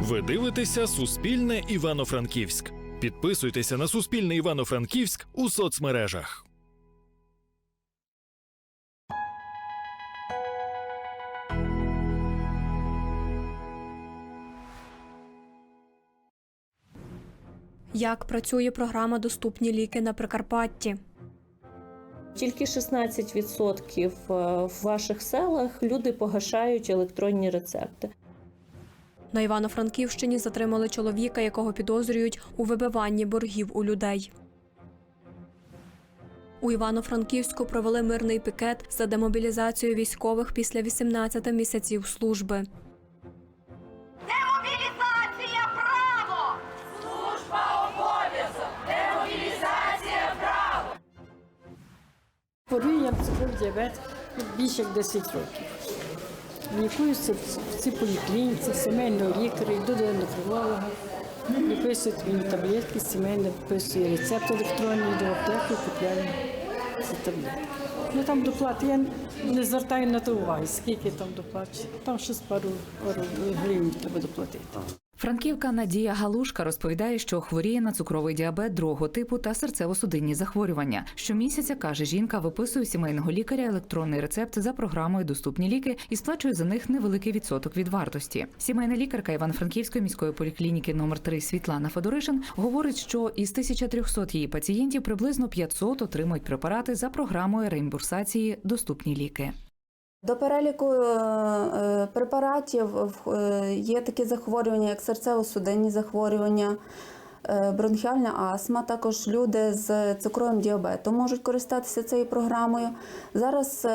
Ви дивитеся Суспільне Івано-Франківськ. Підписуйтеся на Суспільне Івано-Франківськ у соцмережах. Як працює програма Доступні ліки на Прикарпатті? Тільки 16% в ваших селах люди погашають електронні рецепти. На Івано-Франківщині затримали чоловіка, якого підозрюють у вибиванні боргів у людей. У Івано-Франківську провели мирний пікет за демобілізацію військових після 18 місяців служби. Демобілізація право! Служба обов'язок! Демобілізація право! Хворію я цукровий діабет більше як 10 років. Лікуюся в цій поліклініці, сімейного лікаря, йду до ендокринолога, виписують мені таблетки, сімейні, виписує рецепт електронний, до аптеки купляю ці таблетки. Ну там доплати, я не звертаю на то уваги, скільки там доплачу. Там щось пару гривень треба доплатити. Франківка Надія Галушка розповідає, що хворіє на цукровий діабет другого типу та серцево-судинні захворювання. Щомісяця каже, жінка виписує сімейного лікаря електронний рецепт за програмою Доступні ліки і сплачує за них невеликий відсоток від вартості. Сімейна лікарка Івано-Франківської міської поліклініки номер 3 Світлана Федоришин говорить, що із 1300 її пацієнтів приблизно 500 отримують препарати за програмою реімбурсації Доступні ліки. До переліку е, е, препаратів е, є такі захворювання, як серцево-судинні захворювання, бронхіальна астма. Також люди з цукровим діабетом можуть користатися цією програмою. Зараз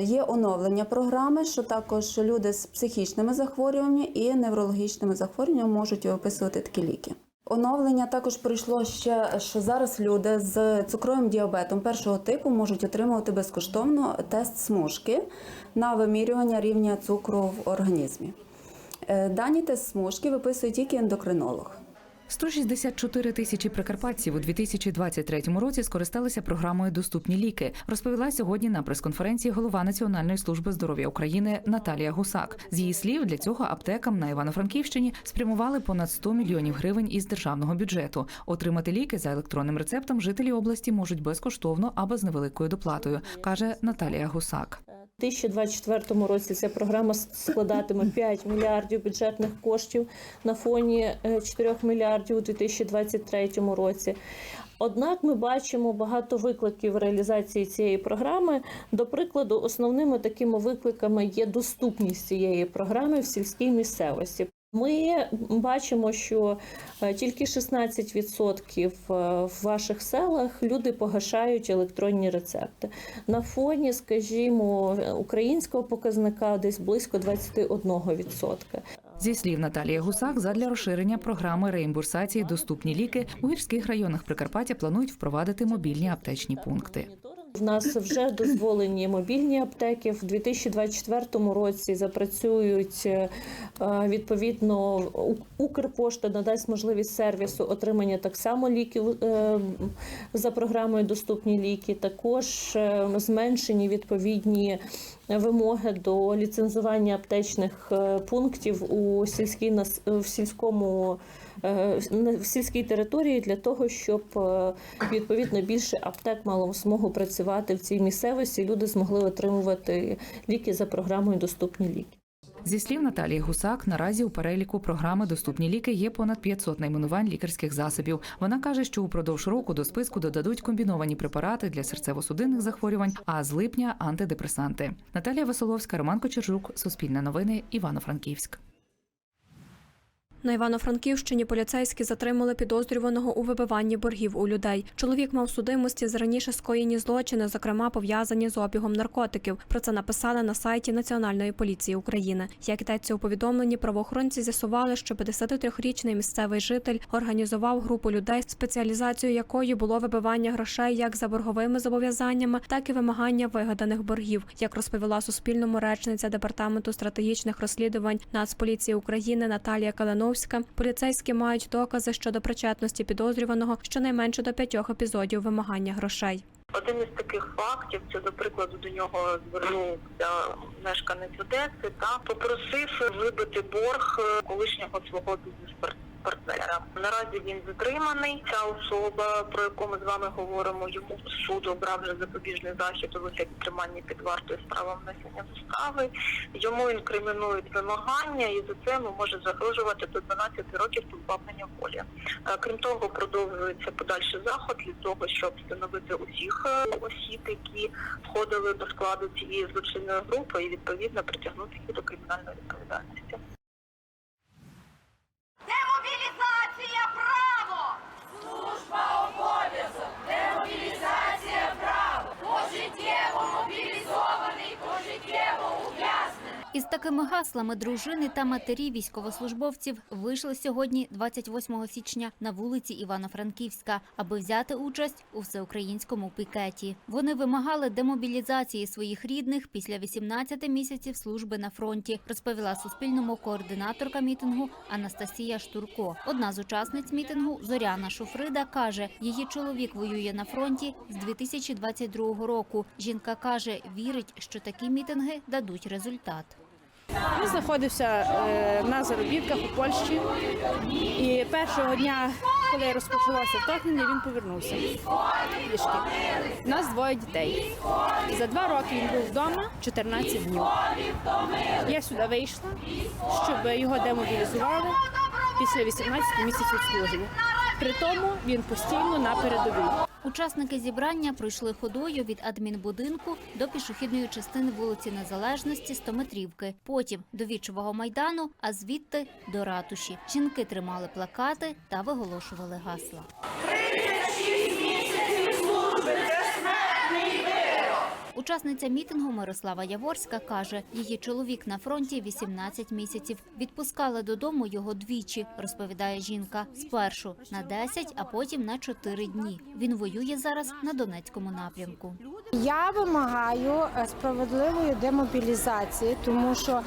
є оновлення програми, що також люди з психічними захворюваннями і неврологічними захворюваннями можуть виписувати такі ліки. Оновлення також прийшло ще, що зараз люди з цукровим діабетом першого типу можуть отримувати безкоштовно тест смужки на вимірювання рівня цукру в організмі. Е, Дані тест смужки виписує тільки ендокринолог. 164 тисячі прикарпатців у 2023 році скористалися програмою Доступні ліки. Розповіла сьогодні на прес-конференції голова Національної служби здоров'я України Наталія Гусак. З її слів, для цього аптекам на Івано-Франківщині спрямували понад 100 мільйонів гривень із державного бюджету. Отримати ліки за електронним рецептом жителі області можуть безкоштовно або з невеликою доплатою, каже Наталія Гусак. У 2024 році ця програма складатиме 5 мільярдів бюджетних коштів на фоні е, 4 мільярдів у 2023 році. Однак ми бачимо багато викликів реалізації цієї програми. До прикладу, основними такими викликами є доступність цієї програми в сільській місцевості. Ми бачимо, що е, тільки 16% в ваших селах люди погашають електронні рецепти. На фоні, скажімо, українського показника десь близько 21%. Зі слів Наталії Гусак, задля розширення програми реімбурсації доступні ліки у гірських районах Прикарпаття планують впровадити мобільні аптечні пункти. В нас вже дозволені мобільні аптеки. В 2024 році запрацюють е, відповідно Укрпошта надасть можливість сервісу отримання так само ліків е, за програмою Доступні ліки. Також е, зменшені відповідні вимоги до ліцензування аптечних пунктів у сільській в сільському в сільській території для того, щоб е, відповідно більше аптек мало змогу працювати в цій місцевості. Люди змогли отримувати ліки за програмою Доступні ліки. Зі слів Наталії Гусак, наразі у переліку програми Доступні ліки є понад 500 найменувань лікарських засобів. Вона каже, що упродовж року до списку додадуть комбіновані препарати для серцево-судинних захворювань, а з липня антидепресанти. Наталія Василовська, Роман Кочержук, Суспільне новини, Івано-Франківськ. На Івано-Франківщині поліцейські затримали підозрюваного у вибиванні боргів у людей. Чоловік мав судимості за раніше скоєні злочини, зокрема пов'язані з обігом наркотиків. Про це написали на сайті Національної поліції України. Як йдеться у повідомленні, правоохоронці з'ясували, що 53-річний місцевий житель організував групу людей, спеціалізацією якої було вибивання грошей як за борговими зобов'язаннями, так і вимагання вигаданих боргів. Як розповіла Суспільному речниця департаменту стратегічних розслідувань Нацполіції України Наталія Калиновська, поліцейські мають докази щодо причетності підозрюваного щонайменше до п'ятьох епізодів вимагання грошей. Один із таких фактів це, до прикладу, до нього звернувся мешканець Одеси та попросив вибити борг е, колишнього свого бізнес-партнера. Наразі він затриманий. Ця особа, про яку ми з вами говоримо, йому суд обрав вже запобіжний захід у вигляді тримання під вартою з правом внесення до справи. Йому інкримінують вимагання, і за це може загрожувати до 12 років позбавлення волі. Е, Крім того, продовжується подальший заход для того, щоб встановити усіх е, осіб, які входили до складу цієї злочинної групи, і відповідно притягнути їх до кримінальної відповідальності. Демобілізація право! Служба обов'язок! Демобілізація право! Пожиттєво мобілізований, пожиттєво ув'язнений! Із такими гаслами дружини та матері військовослужбовців вийшли сьогодні, 28 січня, на вулиці Івано-Франківська, аби взяти участь у всеукраїнському пікеті. Вони вимагали демобілізації своїх рідних після 18 місяців служби на фронті, розповіла Суспільному координаторка мітингу Анастасія Штурко. Одна з учасниць мітингу Зоряна Шуфрида каже, її чоловік воює на фронті з 2022 року. Жінка каже, вірить, що такі мітинги дадуть результат. Він знаходився е, на заробітках у Польщі. І першого дня, коли розпочалося вторгнення, він повернувся пішки. У нас двоє дітей. За два роки він був вдома 14 днів. Я сюди вийшла, щоб його демобілізували після 18 місяців служби. При тому він постійно на передовій. Учасники зібрання пройшли ходою від адмінбудинку до пішохідної частини вулиці Незалежності 100-метрівки, потім до Вічового майдану, а звідти до ратуші. Жінки тримали плакати та виголошували гасла. Учасниця мітингу Мирослава Яворська каже, її чоловік на фронті 18 місяців. Відпускали додому його двічі, розповідає жінка. Спершу на 10, а потім на 4 дні. Він воює зараз на Донецькому напрямку. Я вимагаю е, справедливої демобілізації, тому що е,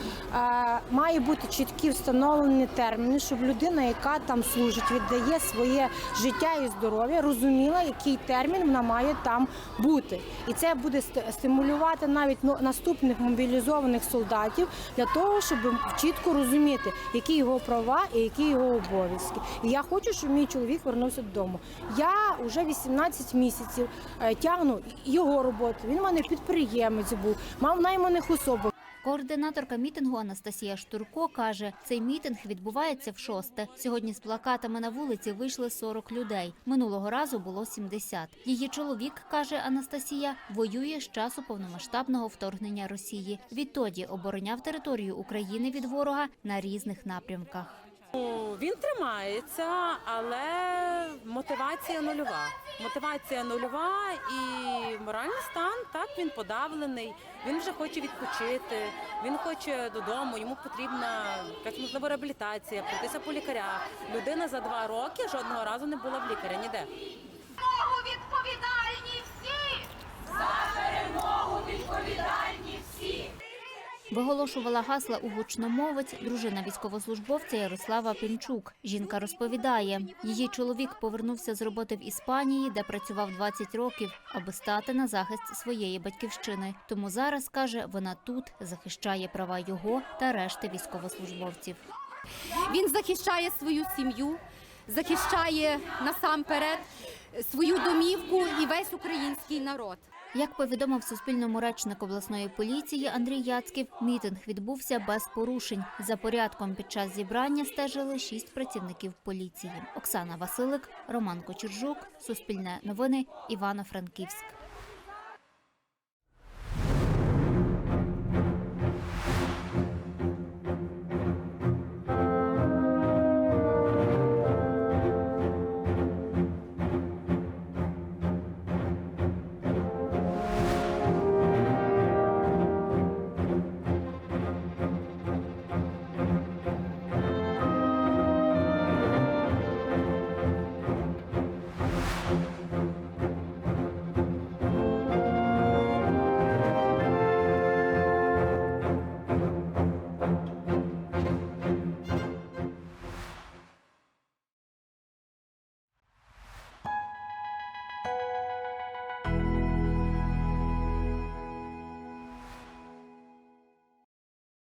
має бути чіткі встановлені терміни, щоб людина, яка там служить, віддає своє життя і здоров'я, розуміла, який термін вона має там бути. І це буде стимулювати навіть ну, наступних мобілізованих солдатів для того, щоб чітко розуміти, які його права і які його обов'язки. І я хочу, щоб мій чоловік вернувся додому. Я вже 18 місяців е, тягну його роботу. Він в мене підприємець був, мав найманих особах. Координаторка мітингу Анастасія Штурко каже, цей мітинг відбувається в шосте. Сьогодні з плакатами на вулиці вийшли 40 людей. Минулого разу було 70. Її чоловік, каже Анастасія, воює з часу повномасштабного вторгнення Росії. Відтоді обороняв територію України від ворога на різних напрямках. Він тримається, але мотивація нульова. Мотивація нульова і моральний стан так він подавлений. Він вже хоче відпочити. Він хоче додому. Йому потрібна якась можливо реабілітація, пройтися по лікарях. Людина за два роки жодного разу не була в лікаря ніде. Відповідальні всі! За перемогу відповідальні всі! Виголошувала гасла у гучномовець дружина військовослужбовця Ярослава Пінчук. Жінка розповідає, її чоловік повернувся з роботи в Іспанії, де працював 20 років, аби стати на захист своєї батьківщини. Тому зараз каже, вона тут захищає права його та решти військовослужбовців. Він захищає свою сім'ю, захищає насамперед свою домівку і весь український народ. Як повідомив Суспільному речник обласної поліції Андрій Яцьків, мітинг відбувся без порушень. За порядком під час зібрання стежили шість працівників поліції. Оксана Василик, Роман Кочержук, Суспільне новини, Івано-Франківськ.